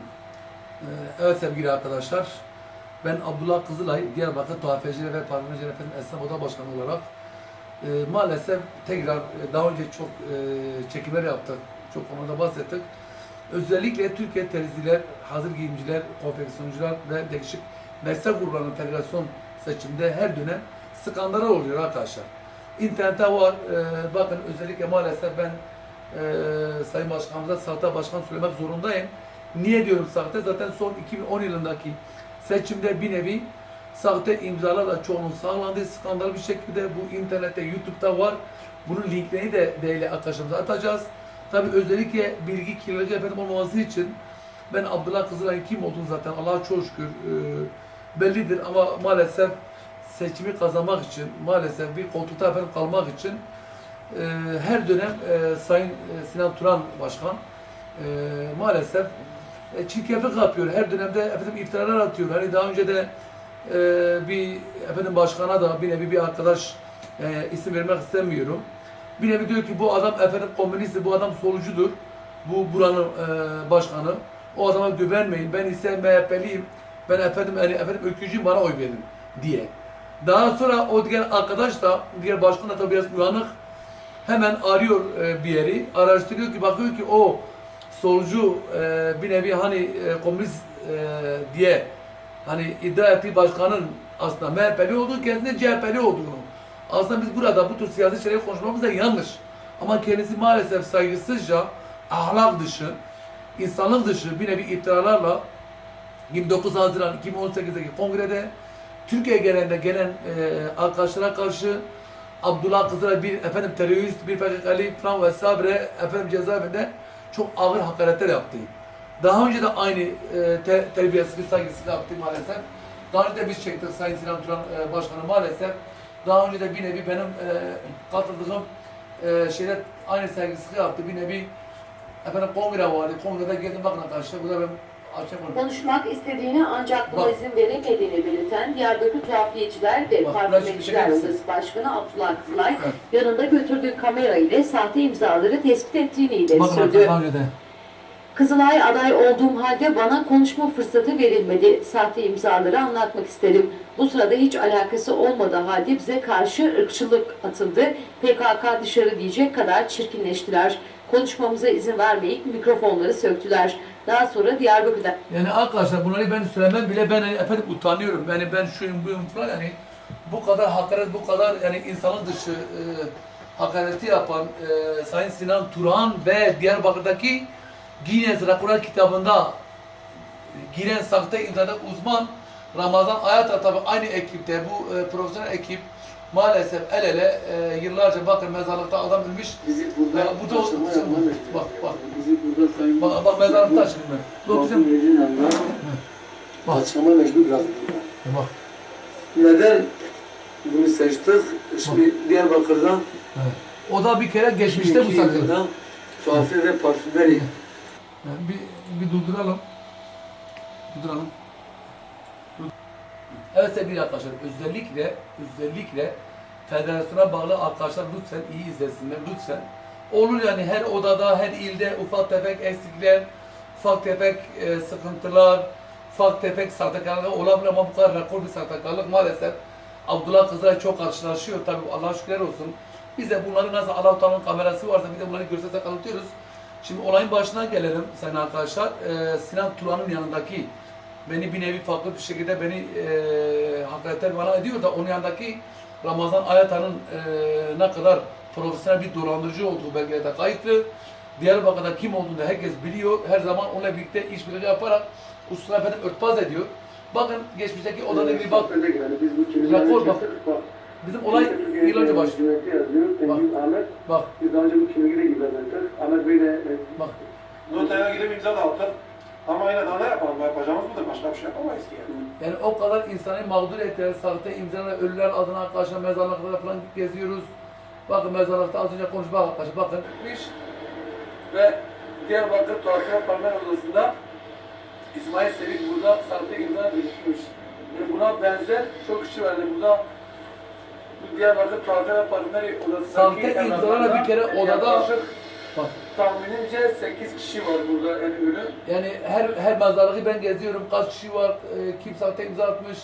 Ee, Evet sevgili arkadaşlar, ben Abdullah Kızılay, Diyarbakır Tuhafeciler ve Parfümeciler Efendim Esnaf Oda Başkanı olarak e, maalesef tekrar e, daha önce çok e, çekimler yaptık, çok konuda bahsettik. Özellikle Türkiye terziler, hazır giyimciler, konfeksiyoncular ve değişik meslek gruplarının federasyon seçimde her dönem skandallar oluyor arkadaşlar. İnternette var, e, bakın özellikle maalesef ben e, Sayın Başkanımıza sahte başkan söylemek zorundayım. Niye diyorum sahte? Zaten son 2010 yılındaki seçimde bir nevi sahte imzalarla çoğunun sağlandığı skandal bir şekilde bu internette, YouTube'da var. Bunun linklerini de değerli arkadaşlarımıza atacağız. Tabi özellikle bilgi kirliliği efendim olmaması için ben Abdullah Kızılay'ın kim olduğunu zaten Allah'a çok şükür e, bellidir ama maalesef seçimi kazanmak için, maalesef bir koltukta efendim kalmak için e, her dönem e, Sayın e, Sinan Turan Başkan e, maalesef çirkeflik yapıyor. Her dönemde efendim iftiralar atıyor. Hani daha önce de e, bir efendim başkana da bir nevi bir arkadaş e, isim vermek istemiyorum. Bir nevi diyor ki bu adam efendim komünist, bu adam solucudur. Bu buranın e, başkanı. O adama güvenmeyin. Ben ise MHP'liyim. Ben efendim yani efendim ülkücüyüm bana oy verin diye. Daha sonra o diğer arkadaş da diğer başkan da tabii biraz uyanık hemen arıyor e, bir yeri. Araştırıyor ki bakıyor ki o solcu e, bir nevi hani e, komünist e, diye hani iddia ettiği başkanın aslında MHP'li olduğu kendine CHP'li olduğunu. Aslında biz burada bu tür siyasi şeyleri konuşmamız da yanlış. Ama kendisi maalesef saygısızca, ahlak dışı, insanlık dışı bir nevi iftiralarla 29 Haziran 2018'deki kongrede Türkiye genelinde gelen e, arkadaşlara karşı Abdullah Kızılay bir efendim terörist, bir PKK'li falan vesaire efendim cezaevinde çok ağır hakaretler yaptı. Daha önce de aynı e, te, terbiyesizlik saygısızlık yaptı maalesef. Daha önce de biz çektik Sayın Sinan Turan e, Başkanı maalesef. Daha önce de bir nevi benim e, katıldığım e, şeyler aynı saygısızlık yaptı. Bir nevi efendim kongre vardı. Kongrede geldim bakın arkadaşlar burada ben. Konuşmak istediğini ancak buna izin veremediğini belirten Diyarbakır Tuhafiyeciler ve Parfümeciler Odası Başkanı Abdullah Kızılay Evet. yanında götürdüğü kamera ile sahte imzaları tespit ettiğini ileri Bakın sürdü. Kızılay aday olduğum halde bana konuşma fırsatı verilmedi. Sahte imzaları anlatmak istedim. Bu sırada hiç alakası olmadığı halde bize karşı ırkçılık atıldı. PKK dışarı diyecek kadar çirkinleştiler. Konuşmamıza izin vermeyip mikrofonları söktüler. Daha sonra Diyarbakır'da Yani arkadaşlar bunları ben söylemem bile ben efendim utanıyorum. Yani ben şuyum buyum falan yani bu kadar hakaret, bu kadar yani insanın dışı e, hakareti yapan e, Sayın Sinan Turan ve Diyarbakır'daki Guinness Rekorlar kitabında giren sahte imzada uzman Ramazan Ayata tabi aynı ekipte bu e, profesyonel ekip maalesef el ele e, yıllarca bakın mezarlıkta adam ölmüş Bizi burada Ya bu da bak, bak. Bizi burada sayın bak, bak mezarlıkta. Veli'nin yanına Bak. açıklama mecbur bıraktılar. Bak. Neden bunu seçtik? Şimdi Diyarbakır'dan Evet. O da bir kere geçmişte bu sakın. Tuhafiyet ve parfümeri bir, bir durduralım. Durduralım. Evet sevgili arkadaşlar, özellikle özellikle federasyona bağlı arkadaşlar lütfen iyi izlesinler lütfen. Olur yani her odada, her ilde ufak tefek eksikler, ufak tefek e, sıkıntılar, ufak tefek sahtekarlık olabilir ama bu kadar rekor bir sahtekarlık maalesef Abdullah Kızılay çok karşılaşıyor tabii Allah'a şükürler olsun. Biz de bunları nasıl Allah-u Teala'nın kamerası varsa bir de bunları görselse kanıtlıyoruz. Şimdi olayın başına gelelim sayın arkadaşlar. Ee, Sinan Turan'ın yanındaki beni bir nevi farklı bir şekilde beni e, hakaretler bana ediyor da onun yanındaki Ramazan Ayatan'ın e, ne kadar profesyonel bir dolandırıcı olduğu belgelerde kayıtlı. Diyarbakır'da kim olduğunu da herkes biliyor. Her zaman onunla birlikte işbirliği yaparak usta efendim örtbas ediyor. Bakın geçmişteki odada ilgili bak Yani biz bu Rapor kimlikleri bak. Bak. bizim olay yıl önce başlıyor. Ahmet. Bak Biz daha önce bu kimlikleri gibi ettik. Ahmet Bey de bak Notaya gidip imza da attık. Ama yine daha ne yapalım? Yapacağımız budur. Başka bir şey yapamayız ki. Yani. Yani o kadar insanı mağdur ettiler, sahte imzalarla ölüler adına arkadaşlar mezarlıklara falan geziyoruz. Bakın mezarlıkta az önce konuşma arkadaşlar bakın. Ve Diyarbakır Tuhafiyat Parmen Odası'nda İsmail Sevik burada sahte imza düşmüş. Ve buna benzer çok kişi var. Yani burada bu Diyarbakır Tuhafiyat Parmen Odası'ndaki Sahte imzalarla bir kere odada- Bak tahminimce 8 kişi var burada en ünlü. Yani her her mezarlığı ben geziyorum. Kaç kişi var, e, kim sahte imza atmış.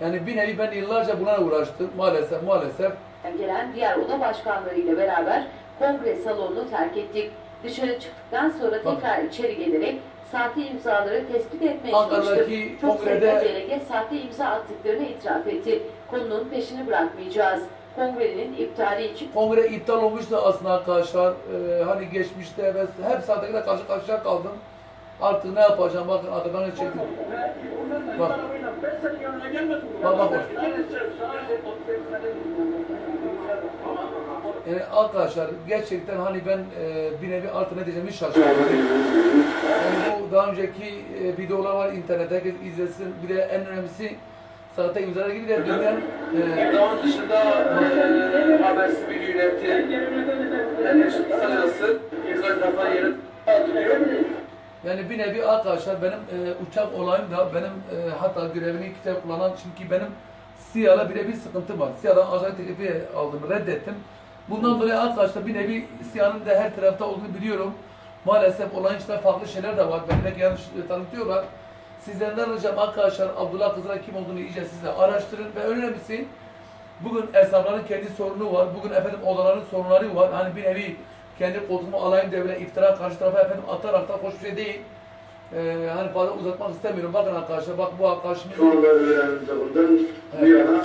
Yani bir nevi ben yıllarca buna uğraştım. Maalesef, maalesef. gelen diğer oda başkanlarıyla beraber kongre salonunu terk ettik. Dışarı çıktıktan sonra Bak. tekrar içeri gelerek sahte imzaları tespit etmeye Ankara'daki çalıştık. Çok kongrede- sayıda delege sahte imza attıklarını itiraf etti. Konunun peşini bırakmayacağız. Kongrenin iptali için Kongre iptal olmuştu aslında arkadaşlar. Ee, hani geçmişte ve hep sahteyle karşı karşıya kaldım. Artık ne yapacağım? Bakın arkadan çektim. Bak. Bak bak bak. Yani arkadaşlar gerçekten hani ben e, bir nevi artık ne diyeceğimi şaşırdım. Yani bu daha önceki e, videolar var internette herkes izlesin. Bir de en önemlisi sahte imzalar gibi de dünyanın e, Zaman dışında e, habersiz bir yöneti, yani kısacası birkaç defa yeri atılıyor. Yani bir nevi arkadaşlar benim e, uçak olayım da benim e, hatta görevini kitap kullanan çünkü benim SİHA'la birebir sıkıntım var. SİHA'dan ajan teklifi aldım, reddettim. Bundan dolayı arkadaşlar bir nevi SİHA'nın da her tarafta olduğunu biliyorum. Maalesef olayın içinde farklı şeyler de var. Beni belki yanlış tanıtıyorlar. Sizlerden ricam arkadaşlar Abdullah Kızılay kim olduğunu iyice siz de araştırın ve önemlisi bugün esnafların kendi sorunu var. Bugün efendim odaların sorunları var. Hani bir nevi kendi koltuğumu alayım devre iftira karşı tarafa efendim atarak da hoş bir şey değil. Ee, hani fazla uzatmak istemiyorum. Bakın arkadaşlar bak bu arkadaşımız anda öğrenimde bundan bu yana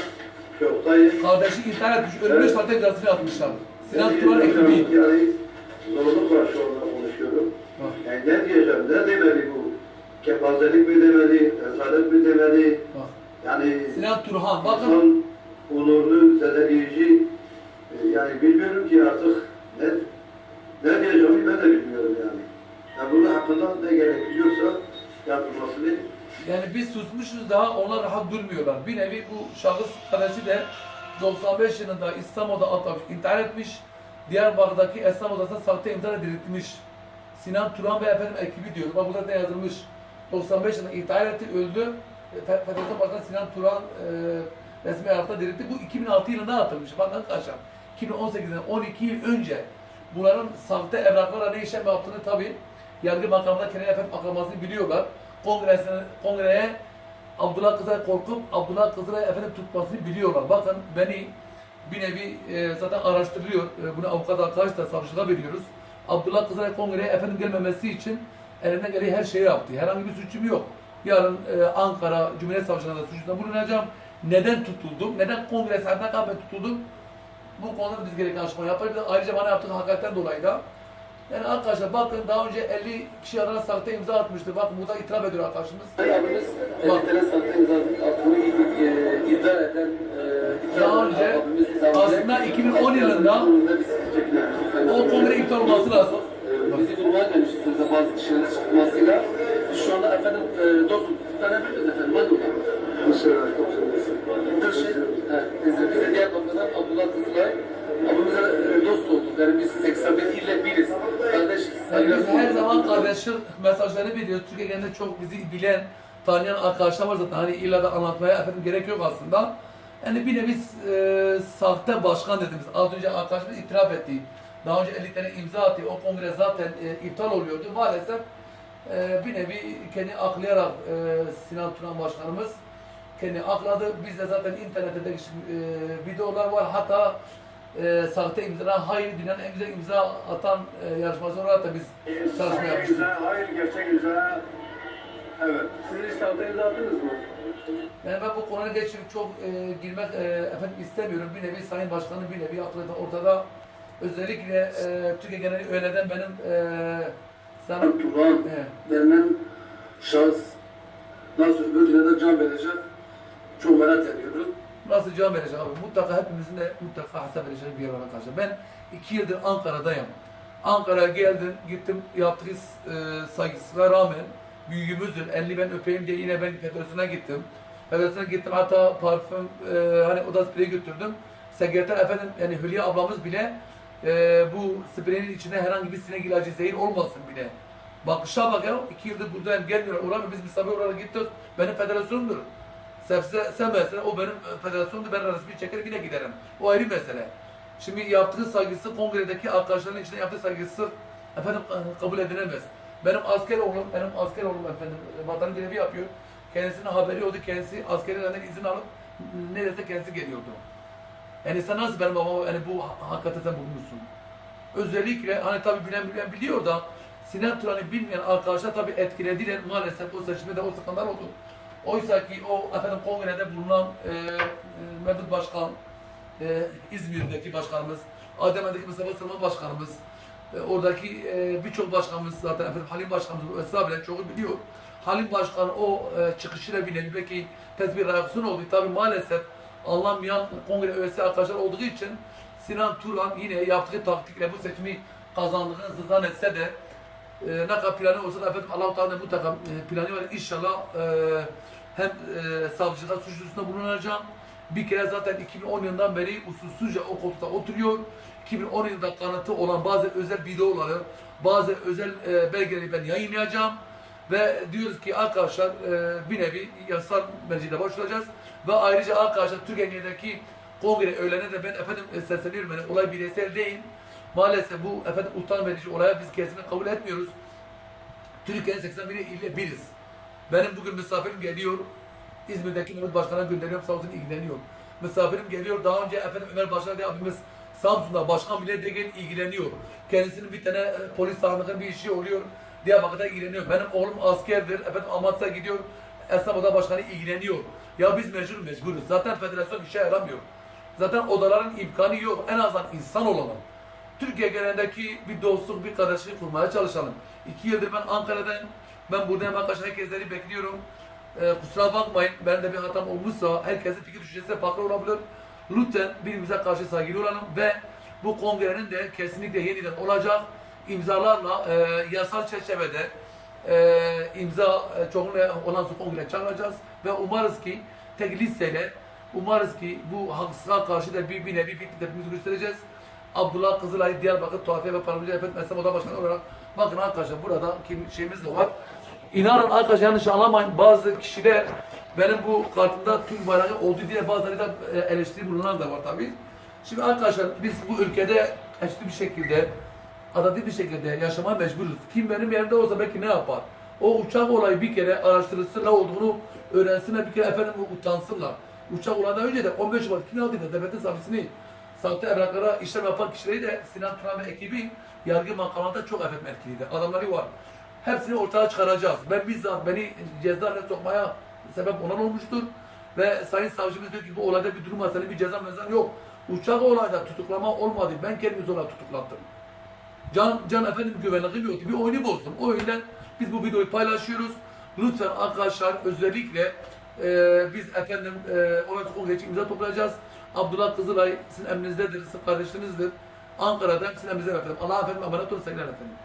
çoktayım. kardeşi intihar etmiş. Ölmüş Evet. zaten gazetesini atmışlar. Sinan Turan ekibi. Yani zorluk var şu anda konuşuyorum. Yani ne diyeceğim, ne demeli bu? Kepazelik mi demeli, rezalet mi demeli? Bak. Yani Sinan Turhan. Bakın insan onurunu zedeleyici, e, yani bilmiyorum ki artık ne, ne diyeceğimi ben de bilmiyorum yani. Yani bunun hakkında ne gerekiyorsa yapılmasını yani biz susmuşuz daha onlar rahat durmuyorlar. Bir nevi bu şahıs kardeşi de 95 yılında İstanbul'da atlamış, intihar etmiş. Diyarbakır'daki esnaf odasına sahte imza diriltmiş. Sinan Turan ve efendim ekibi diyor. Bak burada ne yazılmış. 95 yılında intihar etti, öldü. E, Fe- Federasyon Başkanı Sinan Turan e, resmi hayata diriltti. Bu 2006 yılında atılmış. Bakın arkadaşlar. 2018'den 12 yıl önce bunların sahte evraklarla ne işlem yaptığını tabi yargı makamında kendi efendim aklamasını biliyorlar. Kongresine, kongreye Abdullah Kızılay korkup Abdullah Kızılay efendim tutmasını biliyorlar. Bakın beni bir nevi e, zaten araştırılıyor. E, bunu avukat arkadaş da savcılığa veriyoruz. Abdullah Kızılay kongreye efendim gelmemesi için elinden geldiği her şeyi yaptı. Herhangi bir suçum yok. Yarın e, Ankara Cumhuriyet Savcılığı'nda suçunda bulunacağım. Neden tutuldum? Neden kongre saatine kadar tutuldum? Bu konuda biz gereken açıklama yaparız. Ayrıca bana yaptığı hakaretten dolayı da yani arkadaşlar bakın daha önce 50 kişi arasında sahte imza atmıştı. Bakın burada itiraf ediyor arkadaşımız. Abimiz 50 tane sahte imza attığını e, iddia eden e, Daha önce aslında 2010 yılında o kongre iptal olması lazım. Bizi durmaya gelmişsiniz de bazı kişilerin çıkmasıyla. Biz şu anda efendim e, 9 tane biliyoruz efendim. Bakalım. Mısır'a çok. Kırşehir, evet, biz de, de Diyarbakır'dan Abdullah Kızılay. Abimize dost olduk. Yani biz 81 ile biriz. Kardeşiz. Yani biz her zaman kardeşlik mesajları veriyoruz. Türkiye genelinde çok bizi bilen, tanıyan arkadaşlar var zaten. Hani illa da anlatmaya efendim gerek yok aslında. Yani bir nevi e, sahte başkan dediğimiz, az önce arkadaşımız itiraf etti. Daha önce 50 tane imza attı. O kongre zaten e, iptal oluyordu. Maalesef e, bir nevi kendi aklayarak e, Sinan Turan başkanımız kendi akladı. Bizde zaten internette de e, videolar var. Hatta e, sahte imza, hayır dünyanın en güzel imza atan e, yarışması olarak da biz çalışma yapmıştık. Hayır gerçek imza. Evet. Siz hiç sahte imza attınız mı? Yani ben bu konuya geçip çok e, girmek e, efendim istemiyorum. Bir nevi Sayın Başkanım bir nevi aklı da ortada. Özellikle e, Türkiye geneli öğleden benim e, sana Turan Evet. denilen şahıs nasıl öbür dünyada can verecek çok merak ediyoruz. nasıl cevap verecek abi? Mutlaka hepimizin de mutlaka hesap vereceği bir yer var arkadaşlar. Ben iki yıldır Ankara'dayım. Ankara'ya geldim, gittim yaptığı e, saygısına rağmen büyüğümüzdür. Elini ben öpeyim diye yine ben federasyona gittim. Federasyona gittim hatta parfüm e, hani oda spreyi götürdüm. Sekreter efendim yani Hülya ablamız bile e, bu spreyin içinde herhangi bir sinek ilacı zehir olmasın bile. Bakışa bak ya iki yıldır buradayım gelmiyor. Uğramıyor biz misafir olarak gittik. Benim federasyonumdur. Sen, sen, mesela o benim federasyonumdur ben resmi çeker yine giderim. O ayrı mesele. Şimdi yaptığı saygısı kongredeki arkadaşların içinde yaptığı saygısı efendim e, kabul edilemez. Benim asker oğlum, benim asker oğlum efendim vatan görevi yapıyor. Kendisinin haberi oldu. Kendisi askerlerden izin alıp neredeyse kendisi geliyordu. Yani sen nasıl benim babama yani bu ha- hakikate sen bulmuşsun? Özellikle hani tabii bilen bilen biliyor da Sinan Turan'ı bilmeyen arkadaşlar tabii etkilediler. Maalesef o seçimde o skandal oldu. Oysa ki o efendim kongrede bulunan e, e, Mevlüt Başkan, e, İzmir'deki başkanımız, Adıyaman'daki Mustafa Sırma başkanımız, e, oradaki e, birçok başkanımız zaten efendim Halim başkanımız Esra bile çoğu biliyor. Halim başkan o e, çıkışıyla bile belki tezbih reaksiyon oldu. Tabii maalesef anlamayan kongre üyesi arkadaşlar olduğu için Sinan Turan yine yaptığı taktikle bu seçimi kazandığını zannetse de e, ne kadar planı olsa da efendim Allah-u Teala mutlaka e, planı var. İnşallah e, hem e, savcılığa suç duyurusunda bulunacağım. Bir kere zaten 2010 yılından beri usulsüzce o koltukta oturuyor. 2010 yılında kanıtı olan bazı özel videoları, bazı özel e, belgeleri ben yayınlayacağım. Ve diyoruz ki arkadaşlar e, bir nevi yasal mercide başlayacağız. Ve ayrıca arkadaşlar Türkiye'deki kongre öğlene de ben efendim e, sesleniyorum. Yani olay bireysel değil. Maalesef bu efendim utan verici olaya biz kesinlikle kabul etmiyoruz. Türkiye'nin 81 ile biriz. Benim bugün misafirim geliyor. İzmir'deki Mehmet Başkan'a gönderiyorum sağ olsun ilgileniyor. Misafirim geliyor. Daha önce efendim Ömer Başkan diye abimiz Samsun'da başkan bile de gel ilgileniyor. Kendisinin bir tane e, polis sandıkın bir işi oluyor. Diyarbakır'da ilgileniyor. Benim oğlum askerdir. Efendim Amasya'ya gidiyor. Esnaf Oda Başkanı ilgileniyor. Ya biz mecbur mecburuz. Zaten federasyon işe yaramıyor. Zaten odaların imkanı yok. En azından insan olalım. Türkiye genelindeki bir dostluk, bir kardeşlik kurmaya çalışalım. İki yıldır ben Ankara'dayım. Ben buradayım arkadaşlar. Herkesleri bekliyorum. Ee, kusura bakmayın. Ben de bir hatam olmuşsa herkesin fikir düşüncesi farklı olabilir. Lütfen birbirimize karşı saygılı olalım ve bu kongrenin de kesinlikle yeniden olacak imzalarla e, yasal çerçevede e, imza e, çoğunluğu olan kongre çağıracağız ve umarız ki tek listeyle umarız ki bu haksızlığa karşı da bir, bir nevi bir tepkimizi göstereceğiz. Abdullah Kızılay, Diyarbakır Tuhafiye ve Parmacı Efet Meslek Oda Başkanı olarak bakın arkadaşlar burada kim şeyimiz de var. İnanın arkadaşlar yanlış anlamayın bazı kişiler benim bu kartımda Türk bayrağı oldu diye bazıları da e, eleştiri bulunan da var tabii. Şimdi arkadaşlar biz bu ülkede eşit bir şekilde adadi bir şekilde yaşamaya mecburuz. Kim benim yerimde olsa belki ne yapar? O uçak olayı bir kere araştırılsın ne olduğunu öğrensinler bir kere efendim utansınlar. Uçak olayından önce de 15 Şubat 2006'da devletin savcısını sahte evraklara işlem yapan kişileri de Sinan Turan ve ekibi yargı makamında çok efendim etkiliydi. Adamları var. Hepsini ortaya çıkaracağız. Ben bizzat beni cezaevine sokmaya sebep olan olmuştur. Ve Sayın Savcımız diyor ki bu olayda bir durum mesele bir ceza mezar yok. Uçak olayda tutuklama olmadı. Ben kendimi zorla tutuklattım. Can, can efendim güvenliği yoktu. Bir oyunu bozdum. O yüzden biz bu videoyu paylaşıyoruz. Lütfen arkadaşlar özellikle e, biz efendim e, olay kongre için imza toplayacağız. Abdullah Kızılay sizin emrinizdedir, sizin kardeşinizdir. Ankara'da sizin emrinizde efendim. Allah'a efendim emanet olun sevgiler efendim.